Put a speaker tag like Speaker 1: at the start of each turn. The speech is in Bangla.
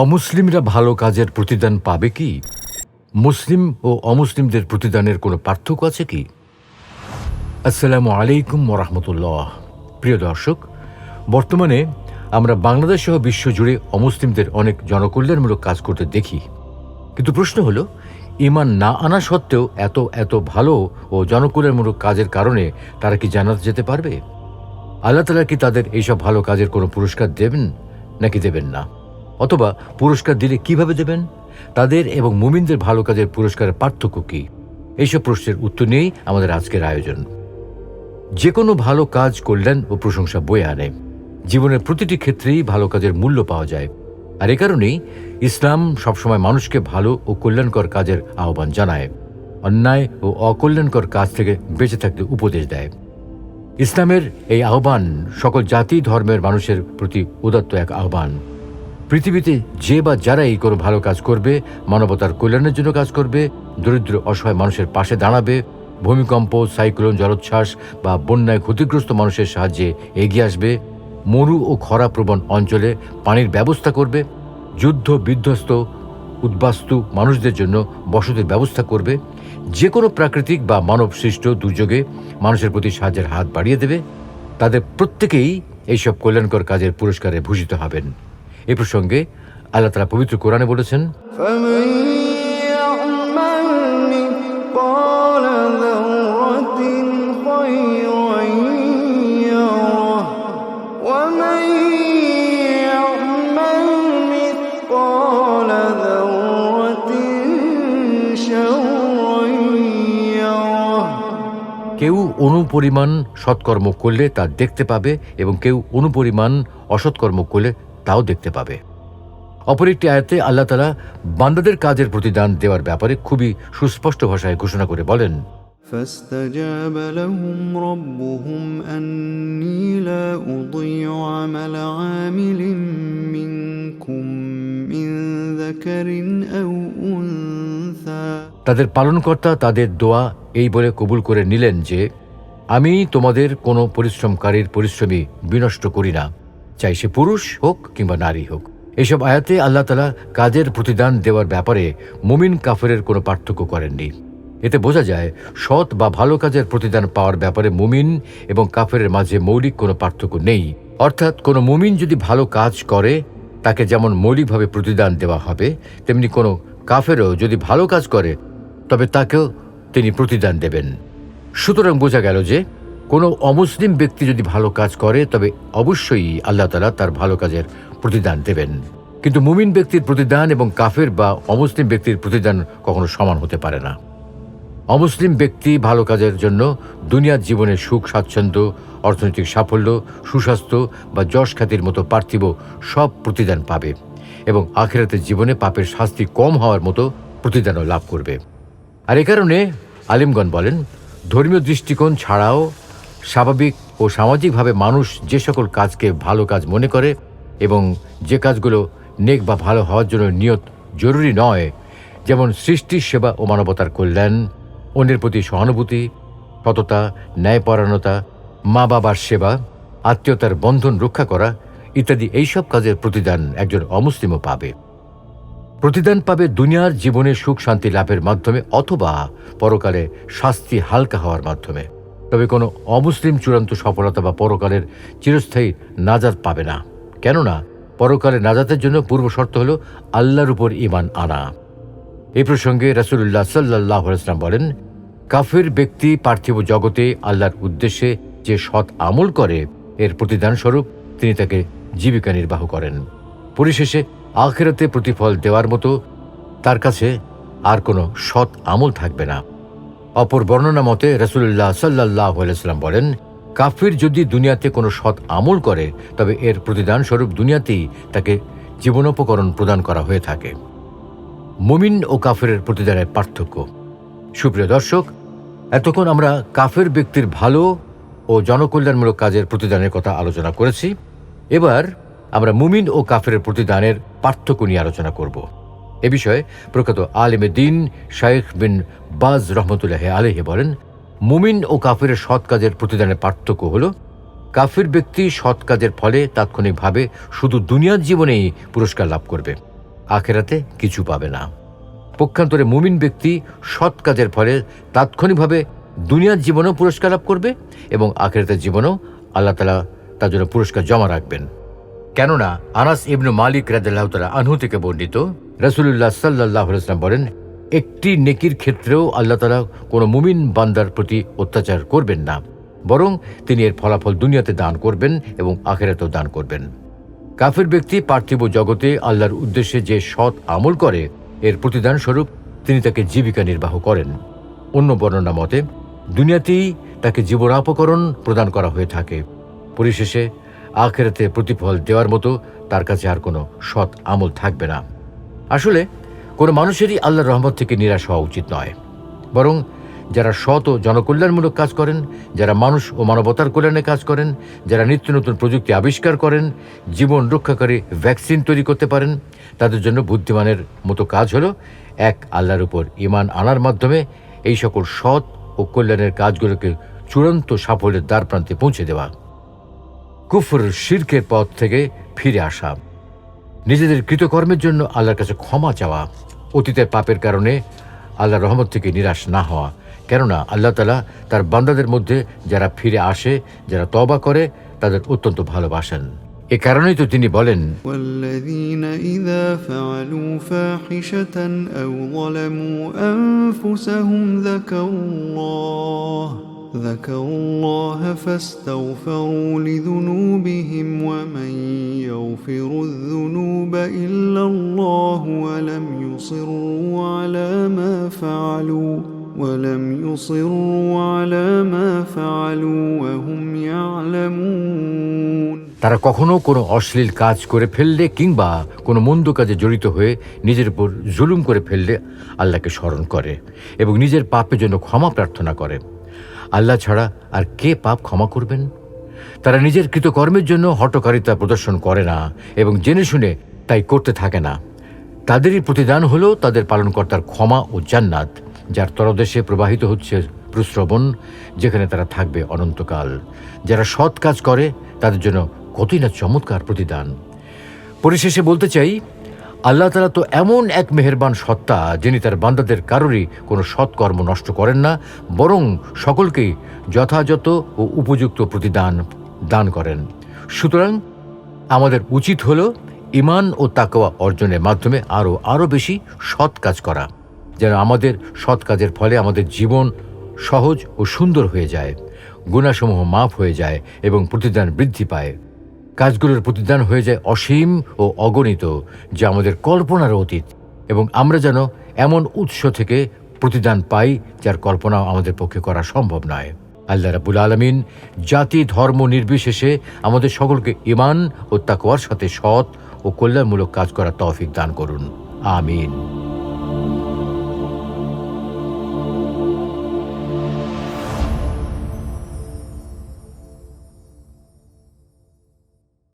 Speaker 1: অমুসলিমরা ভালো কাজের প্রতিদান পাবে কি? মুসলিম ও অমুসলিমদের প্রতিদানের কোনো পার্থক্য আছে কি? আসসালামু আলাইকুম ওরহমতুল্লাহ প্রিয় দর্শক, বর্তমানে আমরা বাংলাদেশ সহ বিশ্বজুড়ে অমুসলিমদের অনেক জনকল্যাণমূলক কাজ করতে দেখি। কিন্তু প্রশ্ন হলো ইমান না আনা সত্ত্বেও এত এত ভালো ও জনকল্যাণমূলক কাজের কারণে তারা কি জানাতে যেতে পারবে? আল্লাহ তালা কি তাদের এইসব ভালো কাজের কোনো পুরস্কার দেবেন নাকি দেবেন না? অথবা পুরস্কার দিলে কীভাবে দেবেন? তাদের এবং মুমিনদের ভালো কাজের পুরস্কারের পার্থক্য কি? এইসব প্রশ্নের উত্তর নিয়েই আমাদের আজকের আয়োজন। যে কোনো ভালো কাজ কল্যাণ ও প্রশংসা বয়ে আনে। জীবনের প্রতিটি ক্ষেত্রেই ভালো কাজের মূল্য পাওয়া যায়। আর এ কারণেই ইসলাম সবসময় মানুষকে ভালো ও কল্যাণকর কাজের আহ্বান জানায়। অন্যায় ও অকল্যাণকর কাজ থেকে বেঁচে থাকতে উপদেশ দেয়। ইসলামের এই আহ্বান সকল জাতি, ধর্মের মানুষের প্রতি উদাত্ত এক আহ্বান। পৃথিবীতে যে বা যারাই কোনো ভালো কাজ করবে, মানবতার কল্যাণের জন্য কাজ করবে, দরিদ্র, অসহায় মানুষের পাশে দাঁড়াবে, ভূমিকম্প, সাইক্লোন, জলোচ্ছ্বাস বা বন্যায় ক্ষতিগ্রস্ত মানুষের সাহায্যে এগিয়ে আসবে, মরু ও খরাপ্রবণ অঞ্চলে পানির ব্যবস্থা করবে, যুদ্ধ বিধ্বস্ত, উদ্বাস্তু মানুষদের জন্য বসতির ব্যবস্থা করবে, যে কোনো প্রাকৃতিক বা মানব সৃষ্ট দুর্যোগে মানুষের প্রতি সাহায্যের হাত বাড়িয়ে দেবে, তাদের প্রত্যেকেই এইসব কল্যাণকর কাজের পুরস্কারে ভূষিত হবেন। এ প্রসঙ্গে আল্লাহ তালা পবিত্র কোরআনে বলেছেন, কেউ অনুপরিমাণ সৎকর্ম করলে তা দেখতে পাবে এবং কেউ অনুপরিমাণ অসৎকর্ম করলে তাও দেখতে পাবে অপর একটি আয়াতে আল্লাহ তালা বান্দাদের কাজের প্রতিদান দেওয়ার ব্যাপারে খুবই সুস্পষ্ট ভাষায় ঘোষণা করে বলেন
Speaker 2: فاستجاب لهم ربهم أني لا أضيع عمل عامل منكم من ذكر أو أنثى
Speaker 1: তাদের পালনকর্তা তাদের দোয়া এই বলে কবুল করে নিলেন যে আমি তোমাদের কোনো পরিশ্রমকারীর পরিশ্রমী বিনষ্ট করি না চাই সে পুরুষ হোক কিংবা নারী হোক। এসব আয়াতে আল্লাহ তালা কাজের প্রতিদান দেওয়ার ব্যাপারে মুমিন কাফেরের কোনো পার্থক্য করেননি। এতে বোঝা যায়, সৎ বা ভালো কাজের প্রতিদান পাওয়ার ব্যাপারে মুমিন এবং কাফেরের মাঝে মৌলিক কোনো পার্থক্য নেই। অর্থাৎ কোনো মুমিন যদি ভালো কাজ করে, তাকে যেমন মৌলিকভাবে প্রতিদান দেওয়া হবে, তেমনি কোনো কাফেরও যদি ভালো কাজ করে, তবে তাকেও তিনি প্রতিদান দেবেন। সুতরাং বোঝা গেল যে কোনো অমুসলিম ব্যক্তি যদি ভালো কাজ করে, তবে অবশ্যই আল্লাহ তালা তার ভালো কাজের প্রতিদান দেবেন। কিন্তু মুমিন ব্যক্তির প্রতিদান এবং কাফের বা অমুসলিম ব্যক্তির প্রতিদান কখনো সমান হতে পারে না। অমুসলিম ব্যক্তি ভালো কাজের জন্য দুনিয়ার জীবনে সুখ, স্বাচ্ছন্দ্য, অর্থনৈতিক সাফল্য, সুস্বাস্থ্য বা যশ খ্যাতির মতো পার্থিব সব প্রতিদান পাবে এবং আখেরাতের জীবনে পাপের শাস্তি কম হওয়ার মতো প্রতিদানও লাভ করবে। আর এ কারণে আলিমগণ বলেন, ধর্মীয় দৃষ্টিকোণ ছাড়াও স্বাভাবিক ও সামাজিকভাবে মানুষ যে সকল কাজকে ভালো কাজ মনে করে এবং যে কাজগুলো নেক বা ভালো হওয়ার জন্য নিয়ত জরুরি নয়, যেমন সৃষ্টির সেবা ও মানবতার কল্যাণ, অন্যের প্রতি সহানুভূতি, সততা, ন্যায়পরায়ণতা, মা বাবার সেবা, আত্মীয়তার বন্ধন রক্ষা করা ইত্যাদি এইসব কাজের প্রতিদান একজন অমুসলিমও পাবে। প্রতিদান পাবে দুনিয়ার জীবনে সুখ শান্তি লাভের মাধ্যমে অথবা পরকালে শাস্তি হালকা হওয়ার মাধ্যমে। তবে কোনো অমুসলিম চূড়ান্ত সফলতা বা পরকালের চিরস্থায়ী নাজাত পাবে না। কেননা, পরকালে নাজাতের জন্য পূর্ব শর্ত হল আল্লাহর উপর ইমান আনা। এই প্রসঙ্গে রাসুল্লাহ সাল্লাহ ইসলাম বলেন, কাফের ব্যক্তি পার্থিব জগতে আল্লাহর উদ্দেশ্যে যে সৎ আমল করে, এর প্রতিদানস্বরূপ তিনি তাকে জীবিকা নির্বাহ করেন। পরিশেষে আখেরাতে প্রতিফল দেওয়ার মতো তার কাছে আর কোনো সৎ আমল থাকবে না। অপর বর্ণনা মতে রসুল্লাহ সাল্লাহ আলাইসাল্লাম বলেন, কাফির যদি দুনিয়াতে কোনো সৎ আমল করে, তবে এর প্রতিদান স্বরূপ দুনিয়াতেই তাকে জীবনোপকরণ প্রদান করা হয়ে থাকে। মুমিন ও কাফেরের প্রতিদানের পার্থক্য। সুপ্রিয় দর্শক, এতক্ষণ আমরা কাফের ব্যক্তির ভালো ও জনকল্যাণমূলক কাজের প্রতিদানের কথা আলোচনা করেছি। এবার আমরা মুমিন ও কাফের প্রতিদানের পার্থক্য নিয়ে আলোচনা করব। এ বিষয়ে প্রখ্যাত আলেমে দিন শাইখ বিন বাজ রহমতুল্লাহ আলহে বলেন, মুমিন ও কাফের সৎ কাজের প্রতিদানের পার্থক্য হল, কাফির ব্যক্তি সৎ কাজের ফলে তাৎক্ষণিকভাবে শুধু দুনিয়ার জীবনেই পুরস্কার লাভ করবে, আখেরাতে কিছু পাবে না। পক্ষান্তরে মুমিন ব্যক্তি সৎ কাজের ফলে তাৎক্ষণিকভাবে দুনিয়ার জীবনেও পুরস্কার লাভ করবে এবং আখেরাতের জীবনেও আল্লাহ তালা তার জন্য পুরস্কার জমা রাখবেন। কেননা আনাস ইবনু মালিক রাজাল্লাহ তালা আনহু থেকে বর্ণিত রসুল্লাহ সাল্লাহ ইসলাম বলেন, একটি নেকির ক্ষেত্রেও আল্লাহ তালা কোনো মুমিন বান্দার প্রতি অত্যাচার করবেন না, বরং তিনি এর ফলাফল দুনিয়াতে দান করবেন এবং আখেরাতেও দান করবেন। কাফের ব্যক্তি পার্থিব জগতে আল্লাহর উদ্দেশ্যে যে সৎ আমল করে, এর প্রতিদান স্বরূপ তিনি তাকে জীবিকা নির্বাহ করেন। অন্য বর্ণনা মতে, দুনিয়াতেই তাকে জীবনাপকরণ প্রদান করা হয়ে থাকে। পরিশেষে আখেরাতে প্রতিফল দেওয়ার মতো তার কাছে আর কোনো সৎ আমল থাকবে না। আসলে, কোনো মানুষেরই আল্লাহর রহমত থেকে নিরাশ হওয়া উচিত নয়। বরং, যারা সৎ ও জনকল্যাণমূলক কাজ করেন, যারা মানুষ ও মানবতার কল্যাণে কাজ করেন, যারা নিত্য নতুন প্রযুক্তি আবিষ্কার করেন, জীবন রক্ষাকারী ভ্যাকসিন তৈরি করতে পারেন, তাদের জন্য বুদ্ধিমানের মতো কাজ হলো এক, আল্লাহর উপর ইমান আনার মাধ্যমে এই সকল সৎ ও কল্যাণের কাজগুলোকে চূড়ান্ত সাফল্যের দ্বার প্রান্তে পৌঁছে দেওয়া। কুফর শিরকের পথ থেকে ফিরে আসা নিজেদের কৃতকর্মের জন্য আল্লাহর কাছে ক্ষমা চাওয়া অতীতের পাপের কারণে আল্লাহর রহমত থেকে নিরাশ না হওয়া কেননা আল্লাহ তালা তার বান্দাদের মধ্যে যারা ফিরে আসে যারা তবা করে তাদের অত্যন্ত ভালোবাসেন এ কারণেই তো তিনি বলেন
Speaker 2: والذين إذا فعلوا فاحشة أو ظلموا أنفسهم ذكروا الله ذكروا الله فاستغفروا لذنوبهم ومن يغفر الذنوب إلا الله ولم يصروا على ما فعلوا ولم يصروا على ما فعلوا وهم يعلمون
Speaker 1: তারা কখনো কোনো অশ্লীল কাজ করে ফেললে কিংবা কোনো মন্দ কাজে জড়িত হয়ে নিজের উপর জুলুম করে ফেললে আল্লাহকে স্মরণ করে এবং নিজের পাপের জন্য ক্ষমা প্রার্থনা করে আল্লাহ ছাড়া আর কে পাপ ক্ষমা করবেন? তারা নিজের কৃতকর্মের জন্য হটকারিতা প্রদর্শন করে না এবং জেনে শুনে তাই করতে থাকে না। তাদেরই প্রতিদান হলো তাদের পালনকর্তার ক্ষমা ও জান্নাত, যার তরদেশে প্রবাহিত হচ্ছে প্রশ্রবণ যেখানে তারা থাকবে অনন্তকাল। যারা সৎ কাজ করে, তাদের জন্য কতই না চমৎকার প্রতিদান। পরিশেষে বলতে চাই আল্লাহ তালা তো এমন এক মেহেরবান সত্তা যিনি তার বান্দাদের কারোরই কোনো সৎকর্ম নষ্ট করেন না, বরং সকলকেই যথাযথ ও উপযুক্ত প্রতিদান দান করেন। সুতরাং আমাদের উচিত হল ইমান ও তাকওয়া অর্জনের মাধ্যমে আরও আরও বেশি সৎ কাজ করা, যেন আমাদের সৎ কাজের ফলে আমাদের জীবন সহজ ও সুন্দর হয়ে যায় গুণাসমূহ মাফ হয়ে যায় এবং প্রতিদান বৃদ্ধি পায়। কাজগুলোর প্রতিদান হয়ে যায় অসীম ও অগণিত, যা আমাদের কল্পনার অতীত, এবং আমরা যেন এমন উৎস থেকে প্রতিদান পাই যার কল্পনা আমাদের পক্ষে করা সম্ভব নয়। আল্লাহ রাবুল আলমিন জাতি, ধর্ম নির্বিশেষে আমাদের সকলকে ইমান ও তাকওয়ার সাথে সৎ ও কল্যাণমূলক কাজ করার তৌফিক দান করুন। আমিন।